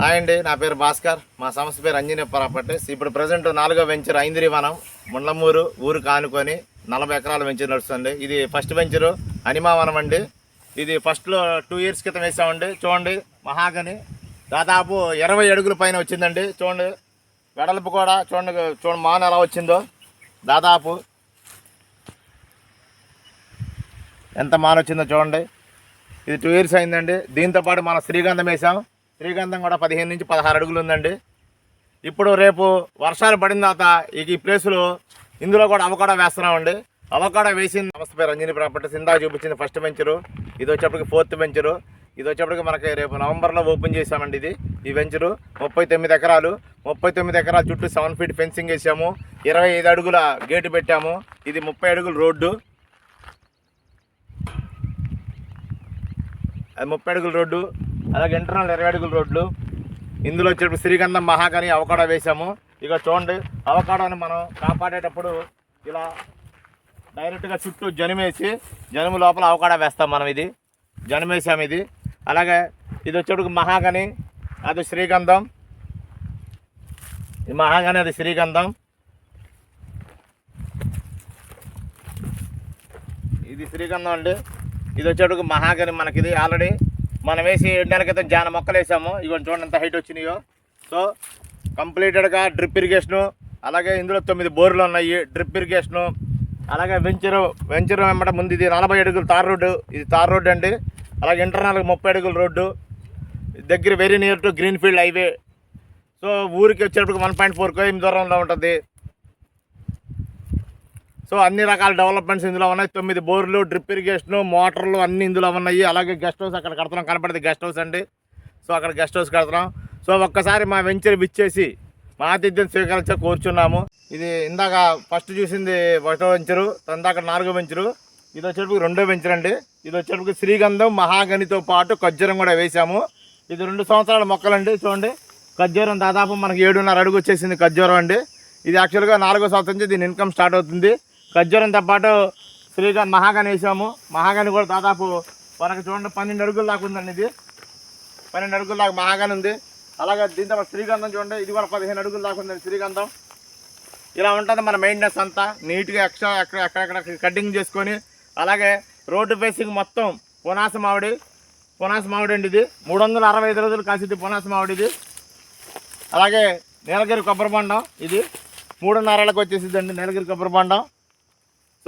Hi అండి నా పేరు భాస్కర్. మా సంస్థ పేరు అంజనీయ ప్రాపర్టీస్ ఇప్పుడు ప్రజెంట్ నాలుగో వెంచర్ ఐందిరి వనం. ముండ్లమూరు ఊరు కానుకొని నలభై ఎకరాల వెంచర్ నడుస్తుంది. ఇది ఫస్ట్ వెంచరు అనిమావనం అండి. ఇది ఫస్ట్లో టూ ఇయర్స్ క్రితం వేసామండి. చూడండి మహాగని. దాదాపు ఇరవై అడుగుల పైన వచ్చిందండి. చూడండి వెడల్పు కూడా చూడండి చూడండి మాన ఎలా వచ్చిందో. దాదాపు ఎంత మాన వచ్చిందో చూడండి. ఇది టూ ఇయర్స్ అయిందండి. దీంతో పాటు మనం శ్రీగంధం వేసాం. శ్రీగంధం కూడా పదిహేను నుంచి పదహారు అడుగులు ఉందండి. ఇప్పుడు రేపు వర్షాలు పడిన తర్వాత ఈ ప్లేసులో ఇందులో కూడా అవకాడో వేస్తున్నామండి. అవకాడో వేసింది సంస్థ పేరు రంజని ప్రాపర్టీస్ ఇందాక చూపించింది ఫస్ట్ వెంచరు ఇది వచ్చేప్పటికి ఫోర్త్ వెంచరు ఇది వచ్చేప్పటికి మనకి రేపు నవంబర్లో ఓపెన్ చేసామండి ఇది. ఈ వెంచరు ముప్పై తొమ్మిది ఎకరాలు. ముప్పై తొమ్మిది ఎకరాల చుట్టూ సెవెన్ ఫీట్ ఫెన్సింగ్ వేసాము. ఇరవై ఐదు అడుగుల గేటు పెట్టాము. ఇది ముప్పై అడుగుల రోడ్డు. అది ముప్పై అడుగుల రోడ్డు. అలాగే ఇంటర్నల్ ఇరవై అడుగుల రోడ్లు. ఇందులో వచ్చేటప్పుడు శ్రీగంధం మహాగని అవకాడో వేసాము ఇక చూడండి అవకాడోని మనం కాపాడేటప్పుడు ఇలా డైరెక్ట్గా చుట్టూ జనమేసి జనుము లోపల అవకాడో వేస్తాం మనం ఇది. జనమేసాం ఇది. అలాగే ఇది వచ్చేటప్పుడు మహాగని అది శ్రీగంధం. ఇది మహాగని అది శ్రీగంధం. ఇది శ్రీగంధం అండి. ఇది వచ్చేటప్పుడు మహాగని మనకి ఇది ఆల్రెడీ మనం వేసి ఏడు నెలల క్రితం జాన మొక్కలు వేసాము. ఇవన్నీ చూడండి ఎంత హైట్ వచ్చినాయో. సో కంప్లీటెడ్గా డ్రిప్ ఇరిగేషను అలాగే ఇందులో తొమ్మిది బోర్లు ఉన్నాయి. డ్రిప్ ఇరిగేషను అలాగే వెంచరు వెంచరు వెంబట ముందు ఇది నలభై అడుగులు తార్ రోడ్డు. ఇది తార్ రోడ్డు అండి. అలాగే ఇంటర్నల్ ముప్పై అడుగుల రోడ్డు. దగ్గర very near to green field highway so ఊరికి వచ్చేటప్పుడు వన్ పాయింట్ ఫోర్ కిలోమీటర్ దూరంలో ఉంటుంది. సో అన్ని రకాల డెవలప్మెంట్స్ ఇందులో ఉన్నాయి. తొమ్మిది బోర్లు డ్రిప్ ఇరిగేషన్ మోటార్లు అన్ని ఇందులో ఉన్నాయి. అలాగే గెస్ట్ హౌస్ అక్కడ కడుతున్నాం. కనపడేది గెస్ట్ హౌస్ అండి. సో అక్కడ గెస్ట్ హౌస్ కడుతున్నాం. సో ఒక్కసారి మా వెంచర్ విచ్చేసి మా ఆతిథ్యం స్వీకరించ కోరుచున్నాము. ఇది ఇందాక ఫస్ట్ చూసింది ఒకటో వెంచరు ఇందాక నాలుగో వెంచరు. ఇది వచ్చేటప్పుడు రెండో వెంచర్ అండి. ఇది వచ్చేటప్పుడు శ్రీగంధం మహాగనితో పాటు ఖజ్జరం కూడా వేసాము ఇది రెండు సంవత్సరాల మొక్కలండి చూడండి. ఖజ్జూరం దాదాపు మనకి ఏడున్నర అడుగు వచ్చేసింది ఖజ్జూరం అండి. ఇది యాక్చువల్గా నాలుగో సంవత్సరం నుంచి దీని ఇన్కమ్ స్టార్ట్ అవుతుంది. ఖర్జూరంతో పాటు శ్రీకాంత్ మహాగాని వేసాము మహాగాని కూడా దాదాపు మనకు చూడండి పన్నెండు అడుగుల దాకా ఉందండి ఇది. పన్నెండు అడుగుల దాకా మహాగాని ఉంది. అలాగే దీంతో శ్రీగంధం చూడండి ఇది కూడా పదిహేను అడుగుల దాకా ఉందండి శ్రీగంధం ఇలా ఉంటుంది మన మెయింటెనెన్స్ అంతా. నీట్గా ఎక్స్ట్రా ఎక్కడ ఎక్కడెక్కడ కటింగ్ చేసుకొని అలాగే రోడ్డు ఫేసింగ్ మొత్తం పునాస మామిడి. పునాస మామిడి అండి ఇది. మూడు వందల అరవై ఐదు రోజులు కాసిద్ది పునాస మామిడి ఇది. అలాగే నీలగిరి కొబ్బరి బొండం ఇది. మూడున్నరలకు వచ్చేసిద్దండి నీలగిరి కొబ్బరి బొండం.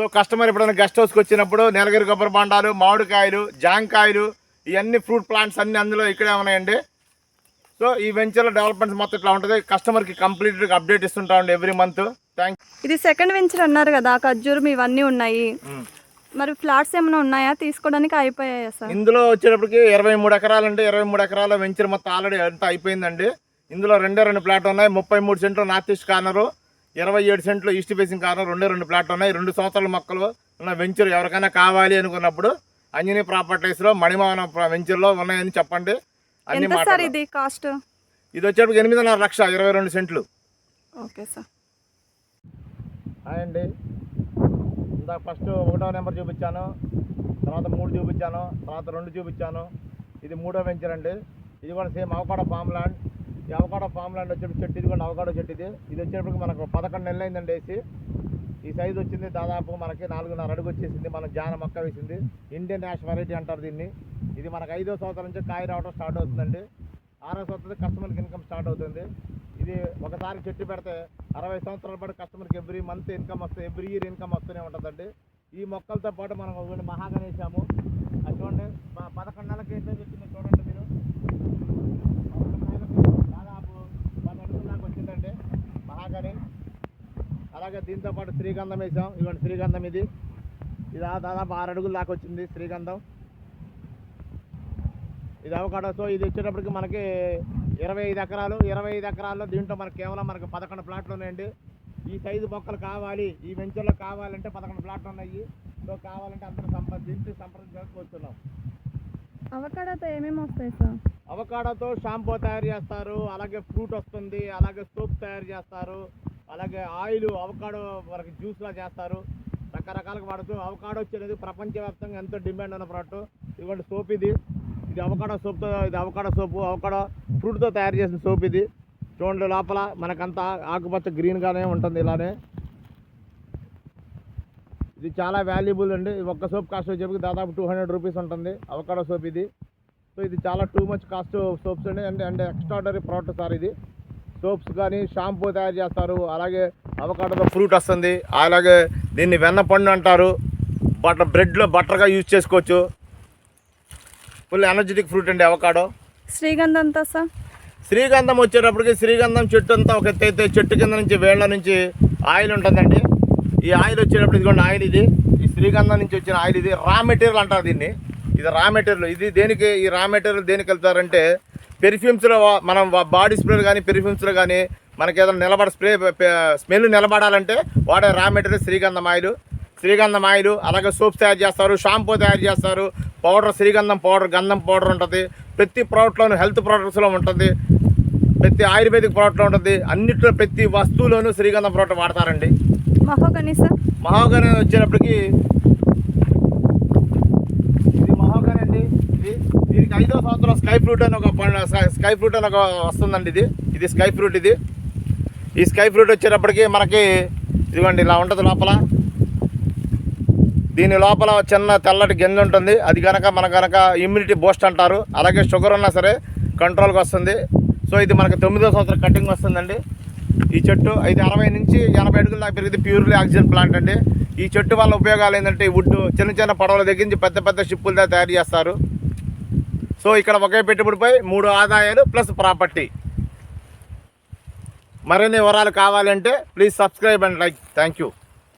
సో కస్టమర్ ఎప్పుడైనా గెస్ట్ హౌస్కి వచ్చినప్పుడు నీలగిరి కొబ్బరి బొండాలు మామిడికాయలు జాంకాయలు ఇవన్నీ ఫ్రూట్ ప్లాంట్స్ అన్నీ అందులో ఇక్కడే ఉన్నాయండి. సో ఈ వెంచర్లో డెవలప్మెంట్స్ మొత్తం ఇట్లా ఉంటుంది. కస్టమర్కి కంప్లీట్గా అప్డేట్ ఇస్తుంటామండి ఎవ్రీ మంత్ థ్యాంక్ ఇది సెకండ్ వెంచర్ అన్నారు కదా ఖర్జూరం ఇవన్నీ ఉన్నాయి. మరి ఫ్లాట్స్ ఏమైనా ఉన్నాయా? తీసుకోవడానికి అయిపోయాయా సార్? ఇందులో వచ్చేటప్పటికి ఇరవై మూడు ఎకరాలు అంటే ఇరవై మూడు ఎకరాల వెంచర్ మొత్తం ఆల్రెడీ అంతా అయిపోయిందండి. ఇందులో రెండే రెండు ప్లాట్ ఉన్నాయి. ముప్పై మూడు సెంట్లు నార్త్ ఈస్ట్ కార్నరు. ఇరవై ఏడు సెంట్లు ఈస్ట్ ఫేసింగ్ కార్నర్ రెండే రెండు ప్లాట్ ఉన్నాయి. రెండు సంవత్సరాల మొక్కలు ఉన్న వెంచర్ ఎవరికైనా కావాలి అనుకున్నప్పుడు అంజనీ ప్రాపర్టీస్లో మణిమోహన వెంచర్లో ఉన్నాయని చెప్పండి. అన్ని సార్. ఇది కాస్ట్? ఇది వచ్చేటప్పటికి ఎనిమిదిన్నర లక్ష ఇరవై రెండు సెంట్లు. Okay sir. హాయ్ అండి. ఇందాక ఫస్ట్ ఒకటో నెంబర్ చూపించాను తర్వాత మూడు చూపించాను తర్వాత రెండు చూపించాను. ఇది మూడో వెంచర్ అండి. ఇది కూడా సేమ్ అవకాడో ఫామ్ ల్యాండ్. ఈ అవకాడో ఫామ్ ల్యాండ్ వచ్చేటప్పుడు చెట్టు ఇది కూడా అవకాడో చెట్టు ఇది. ఇది వచ్చేటప్పటికి మనకు పదకొండు నెలలు అయిందండి వేసి. ఈ సైజు వచ్చింది దాదాపు మనకి నాలుగున్నర అడుగు వచ్చేసింది. మన జాన మొక్క వేసింది. ఇండియన్ యాష్ వెరైటీ అంటారు దీన్ని. ఇది మనకు ఐదో సంవత్సరం నుంచి కాయ రావడం స్టార్ట్ అవుతుందండి. ఆరో సంవత్సరం కస్టమర్కి ఇన్కమ్ స్టార్ట్ అవుతుంది. ఇది ఒకసారి చెట్టు పెడితే అరవై సంవత్సరాల పాటు కస్టమర్కి ఎవ్రీ మంత్ ఇన్కమ్ వస్తుంది ఎవ్రీ ఇయర్ ఇన్కమ్ వస్తూనే ఉంటుందండి. ఈ మొక్కలతో పాటు మనం ఒకటి మహాగని అది చూడండి పదకొండు నెలలకి ఏంటో వచ్చింది చూడండి మీరు పదకొండు నెలలకి దాదాపు పది అడుగుల దాకా వచ్చిందండి మహాగని అలాగే దీంతో పాటు శ్రీగంధం వేసాం. ఇవ్వండి శ్రీగంధం ఇది. ఇది ఆ దాదాపు ఆరు అడుగుల దాకా వచ్చింది శ్రీగంధం. ఇది అవకాడో. సో ఇది వచ్చేటప్పటికి మనకి ఇరవై ఐదు ఎకరాలు. ఇరవై ఐదు ఎకరాల్లో దీంట్లో మనకి కేవలం మనకి పదకొండు ప్లాట్లు ఉన్నాయండి. ఈ సైజు మొక్కలు కావాలి ఈ వెంచర్లో కావాలంటే పదకొండు ప్లాట్లు ఉన్నాయి. సో కావాలంటే అందరూ సంప్రదించి సంప్రదించుకొస్తున్నాం అవకాడోతో ఏమేమి వస్తాయి సార్? అవకాడోతో షాంపూ తయారు చేస్తారు. అలాగే ఫ్రూట్ వస్తుంది. అలాగే సోప్ తయారు చేస్తారు. అలాగే ఆయిల్ అవకాడో మనకి జ్యూస్లా చేస్తారు. రకరకాలుగా వాడుతూ అవకాడో వచ్చేది ప్రపంచవ్యాప్తంగా ఎంతో డిమాండ్ ఉన్న ప్రోడక్ట్. ఇదిగోండి సోప్ ఇది. ఇది అవకాడో సోప్తో ఇది అవకాడో సోపు అవకాడో ఫ్రూట్తో తయారు చేసిన సోప్ ఇది. చూడండి లోపల మనకంతా ఆకుపచ్చ గ్రీన్గానే ఉంటుంది ఇలానే. ఇది చాలా వాల్యుబుల్ అండి. ఒక్క సోప్ కాస్ట్ వచ్చేప్పటికి దాదాపు టూ హండ్రెడ్ రూపీస్ ఉంటుంది అవకాడో సోప్ ఇది. సో ఇది చాలా టూ మచ్ కాస్ట్ సోప్స్ అండి. అంటే అంటే ఎక్స్ట్రాడనరీ ప్రోడక్ట్ సార్ ఇది. సోప్స్ కానీ షాంపూ తయారు చేస్తారు. అలాగే అవకాడోతో ఫ్రూట్ వస్తుంది. అలాగే దీన్ని వెన్న పండు అంటారు. బటర్ బ్రెడ్లో బటర్గా యూజ్ చేసుకోవచ్చు. ఫుల్ ఎనర్జెటిక్ ఫ్రూట్ అండి అవకాడో. శ్రీగంధం అంతా సార్? శ్రీగంధం వచ్చేటప్పటికి శ్రీగంధం చెట్టు అంతా ఒక ఎత్తు అయితే చెట్టు కింద నుంచి వేళ్ళ నుంచి ఆయిల్ ఉంటుందండి. ఈ ఆయిల్ వచ్చేటప్పుడు ఇదిగోండి ఆయిల్ ఇది. ఈ శ్రీగంధం నుంచి వచ్చిన ఆయిల్ ఇది. రా మెటీరియల్ అంటారు దీన్ని. ఇది రా మెటీరియల్. ఇది దేనికి? ఈ రా మెటీరియల్ దేనికి వెళ్తారంటే పెర్ఫ్యూమ్స్లో మనం బాడీ స్ప్రేలు కానీ పెర్ఫ్యూమ్స్లో కానీ మనకి ఏదైనా నిలబడ స్ప్రే స్మెల్ నిలబడాలంటే వాడే రా మెటీరియల్ శ్రీగంధం ఆయిల్. శ్రీగంధం ఆయిల్ అలాగే సోప్స్ తయారు చేస్తారు షాంపూ తయారు చేస్తారు పౌడర్ శ్రీగంధం పౌడర్ గంధం పౌడర్ ఉంటుంది. ప్రతి ప్రోడక్ట్లోనూ హెల్త్ ప్రోడక్ట్స్లో ఉంటుంది. ప్రతి ఆయుర్వేదిక్ ప్రోడక్ట్లో ఉంటుంది. అన్నిట్లో ప్రతి వస్తువులోనూ శ్రీగంధం ప్రోడక్ట్ వాడతారండి. Mahogany sir. మహాగని వచ్చేటప్పటికి ఇది మహాగని అండి ఇది దీనికి ఐదో సంవత్సరం స్కై ఫ్రూట్ అని ఒక పండు స్కై ఫ్రూట్ అని ఒక వస్తుందండి ఇది. ఇది స్కై ఫ్రూట్ ఇది. ఈ స్కై ఫ్రూట్ వచ్చేటప్పటికి మనకి ఇదిగోండి ఇలా ఉంటుంది లోపల. దీని లోపల చిన్న తెల్లటి గింజ ఉంటుంది. అది కనుక మన కనుక ఇమ్యూనిటీ బూస్ట్ అంటారు. అలాగే షుగర్ ఉన్నా సరే కంట్రోల్కి వస్తుంది. సో ఇది మనకి తొమ్మిదో సంవత్సరం కటింగ్ వస్తుందండి. ఈ చెట్టు ఇది అరవై నుంచి ఎనభై అడుగుల దాకా పెరిగింది ప్యూర్లీ ఆక్సిజన్ ప్లాంట్ అండి. ఈ చెట్టు వల్ల ఉపయోగాలు ఏంటంటే ఈ వుడ్ చిన్న చిన్న పడవల దగ్గర నుంచి పెద్ద పెద్ద షిప్పులు తయారు చేస్తారు. సో ఇక్కడ ఒకే పెట్టుబడిపై మూడు ఆదాయాలు ప్లస్ ప్రాపర్టీ. మరిన్ని వివరాలు కావాలంటే please subscribe and like. Thank you